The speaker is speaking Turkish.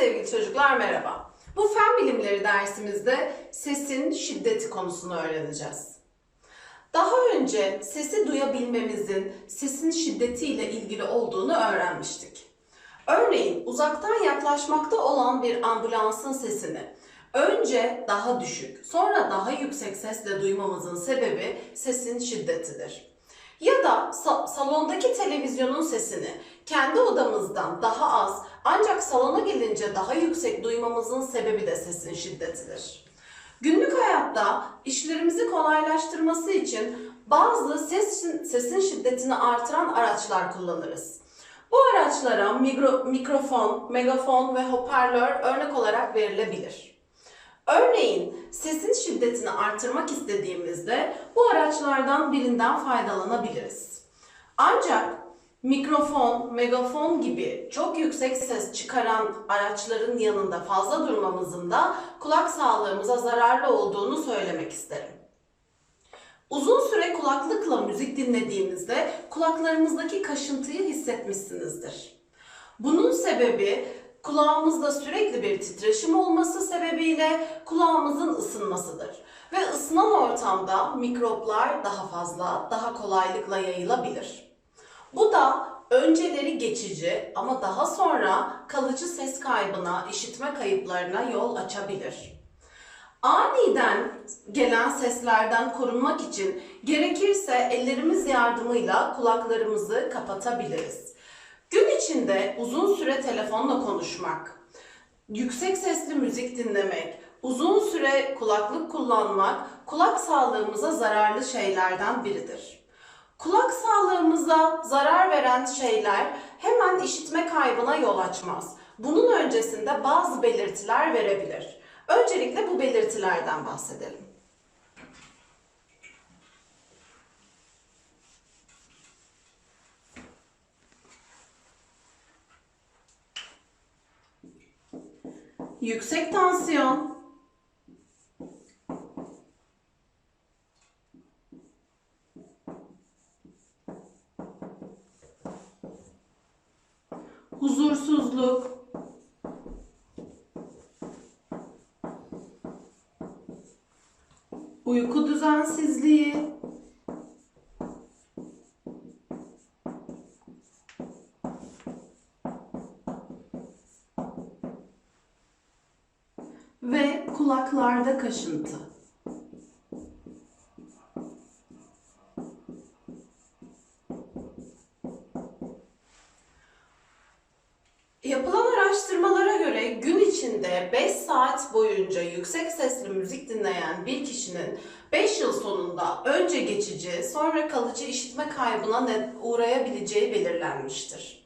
sevgili çocuklar merhaba. Bu fen bilimleri dersimizde sesin şiddeti konusunu öğreneceğiz. Daha önce sesi duyabilmemizin sesin şiddetiyle ilgili olduğunu öğrenmiştik. Örneğin uzaktan yaklaşmakta olan bir ambulansın sesini önce daha düşük, sonra daha yüksek sesle duymamızın sebebi sesin şiddetidir. Ya da sa- salondaki televizyonun sesini kendi odamızdan daha az ancak salona gelince daha yüksek duymamızın sebebi de sesin şiddetidir. Günlük hayatta işlerimizi kolaylaştırması için bazı ses, sesin şiddetini artıran araçlar kullanırız. Bu araçlara migro- mikrofon, megafon ve hoparlör örnek olarak verilebilir. Örneğin sesin şiddetini artırmak istediğimizde bu araçlardan birinden faydalanabiliriz. Ancak mikrofon, megafon gibi çok yüksek ses çıkaran araçların yanında fazla durmamızın da kulak sağlığımıza zararlı olduğunu söylemek isterim. Uzun süre kulaklıkla müzik dinlediğimizde kulaklarımızdaki kaşıntıyı hissetmişsinizdir. Bunun sebebi kulağımızda sürekli bir titreşim olması sebebiyle kulağımızın ısınmasıdır. Ve ısınan ortamda mikroplar daha fazla, daha kolaylıkla yayılabilir. Bu da önceleri geçici ama daha sonra kalıcı ses kaybına, işitme kayıplarına yol açabilir. Aniden gelen seslerden korunmak için gerekirse ellerimiz yardımıyla kulaklarımızı kapatabiliriz. İçinde uzun süre telefonla konuşmak, yüksek sesli müzik dinlemek, uzun süre kulaklık kullanmak kulak sağlığımıza zararlı şeylerden biridir. Kulak sağlığımıza zarar veren şeyler hemen işitme kaybına yol açmaz. Bunun öncesinde bazı belirtiler verebilir. Öncelikle bu belirtilerden bahsedelim. Yüksek tansiyon, huzursuzluk, uyku düzensizliği, ve kulaklarda kaşıntı. Yapılan araştırmalara göre gün içinde 5 saat boyunca yüksek sesli müzik dinleyen bir kişinin 5 yıl sonunda önce geçici sonra kalıcı işitme kaybına uğrayabileceği belirlenmiştir.